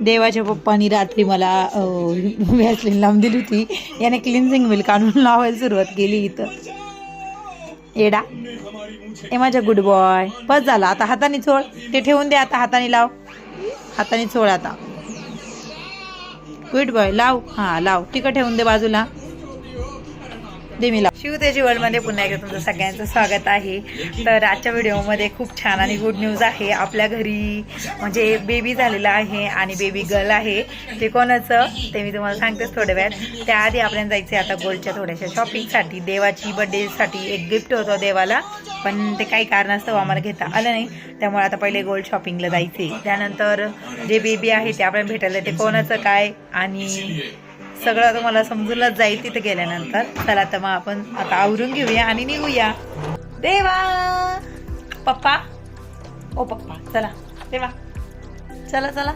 देवाच्या पप्पानी रात्री मला व्हॅसलीन लावून दिली होती. याने क्लिन्झिंग मिल्क आणून लावायला सुरुवात केली इथं. एडा ए माझ्या गुड बॉय बस झाला आता हाताने चोळ ते ठेवून दे आता हाताने लाव. हाताने चोळ आता. गुड बॉय लाव. हा लाव. तिकड ठेवून दे बाजूला. दे मी लाव. शिवतेजी वर्ल्डमध्ये पुन्हा एकदा तुमचं सगळ्यांचं स्वागत आहे. तर आजच्या व्हिडिओमध्ये खूप छान आणि गुड न्यूज आहे. आपल्या घरी म्हणजे बेबी झालेला आहे आणि बेबी गर्ल आहे. ते कोणाचं? ते मी तुम्हाला सांगतेच थोड्या वेळात. त्याआधी आपल्याला जायचं आहे आता गोल्डच्या थोड्याशा शॉपिंगसाठी देवाची बर्थडेसाठी एक गिफ्ट होतं देवाला. पण ते काही कारणास्तव हो, आम्हाला घेता आलं नाही. त्यामुळे आता पहिले गोल्ड शॉपिंगला जायचे त्यानंतर जे बेबी आहे ते आपल्याला भेटायला ते कोणाचं काय आणि सगळं तुम्हाला समजूनच जाईल तिथे गेल्यानंतर. चला तर मग आपण आता आवरून घेऊया आणि निघूया. देवा! पप्पा? ओ पप्पा चला. देवा. चला चला.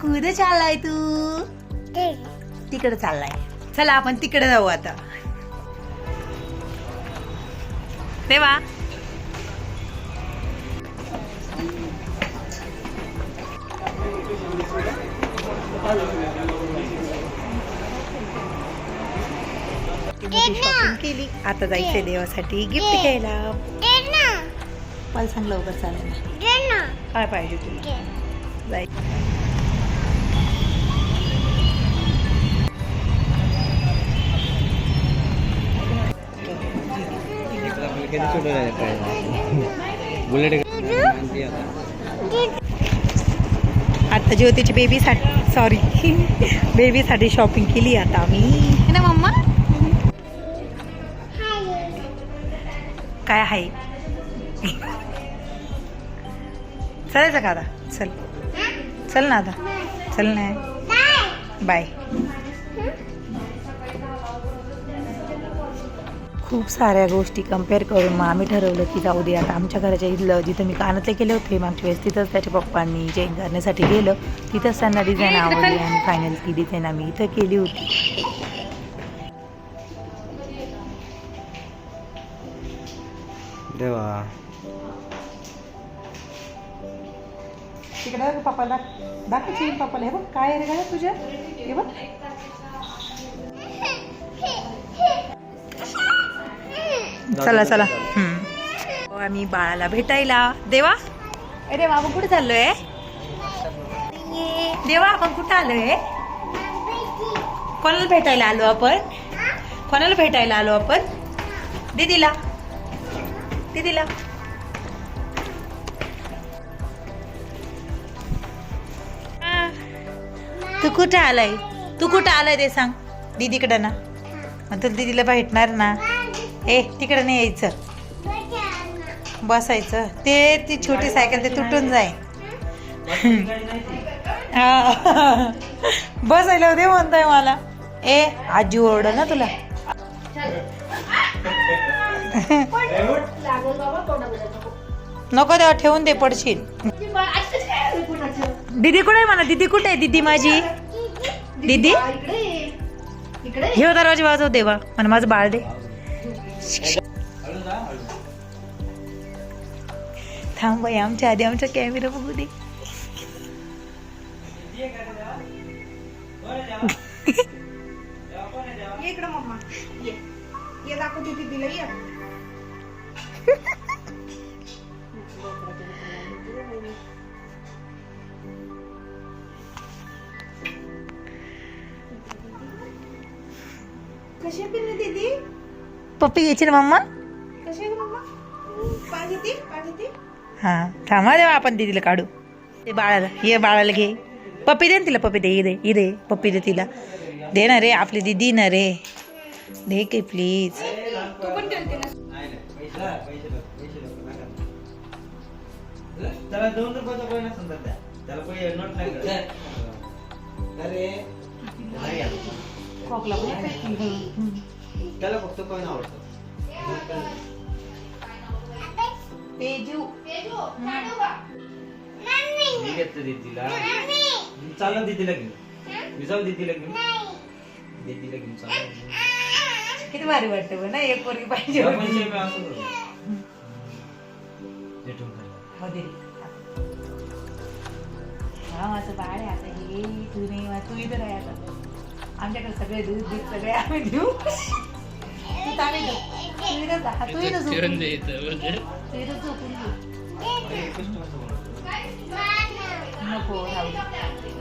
कुठे चाललाय तू? तिकडे चाललाय. चला आपण तिकडे जाऊ आता. देवा. शॉपिंग केली. आता जायचंय देवासाठी गिफ्ट घ्यायला. मला सांग लवकर चालेल ना काय पाहिजे तुला? जाय. बुलेट ज्योतीची बेबीसाठी सॉरी बेबीसाठी शॉपिंग केली आता आम्ही. ना मम्मा? काय आहे? चालायचं का आता. चल. चल ना आता. चल ना. बाय खूप साऱ्या गोष्टी कंपेअर करून मग आम्ही ठरवलं की जाऊ दे आता आमच्या घराच्या इथलं जिथं मी कानातले केले होते मागच्या वेळेस तिथंच त्याच्या पप्पांनी चेंज करण्यासाठी गेलं. तिथंच त्यांना डिझाईन आवडली आणि फायनल ती डिझाईन आम्ही इथं केली होती. देवा. तिकडे पप्पाला दाखवची पप्पाला. हे बघ काय रे तुझ्या हे बघ. चला चला. हो, आम्ही बाळाला भेटायला. देवा? अरे बाबा कुठे चाललोय? देवा आपण कुठं आलोय? कोणाला भेटायला आलो आपण? कोणाला भेटायला आलो आपण? दीदीला. दीदीला. तू कुठं आलाय? तू कुठं आलाय ते सांग. दीदीकडं ना. मग तुला दीदीला भेटणार ना. ए तिकडं नाही यायचं. बसायचं. ते ती छोटी सायकल ते तुटून जाईल हा. बसायला दे म्हणताय मला. ए आजी ओरड ना तुला. नको तेव्हा ठेवून दे पडशील. दीदी कुठे आहे म्हणा? दीदी कुठे आहे? दीदी माझी? दीदी? हे दरवाजे वाजव देवा मला माझं बाळ दे. थांब बाई आमच्या आधी आमचा कॅमेरा बघू दे. इकडं मम्मा. ये. ये दाखवते दीदीला ये. कशी पिल्ली दीदी? पप्पी घ्यायची ना मम्मा? कशी आहे मम्मा? पाणी ती पाणी ती हा थांबा देवा आपण दीदीला काढू. ते बाळाला ये बाळाला घे. पप्पी दे ना तिला पप्पी दे इदे इदे पप्पी दे तिला. दे ना रे आपली दीदी ना रे. दे की प्लीज तू पण खेळते ना. त्याला दोन रुपयाचा कोण द्या. त्याला काही नोट नाही करत. अरे. घ्या. त्याला फक्त कोण आवडतं. मी घेतलं दीदीला चाललं दीदीला घेऊन. मी जाऊ दीदीला घेऊन. दीदीला घेऊन चाललं किती भारी वाटतं बघ ना एक पोरगी पाहिजे मध्ये हा माझं बाळ आहे आता. हे तू नाही तू इथं आहे आता. आमच्याकडे सगळे दूध दूध सगळे आम्ही देऊ. तू आम्ही देऊ तू इथंच राहा तू इथं झोपून घे. तू इथंच झोपून घे. अरे, कष्ट कसं बनवतो? नको राहू दे.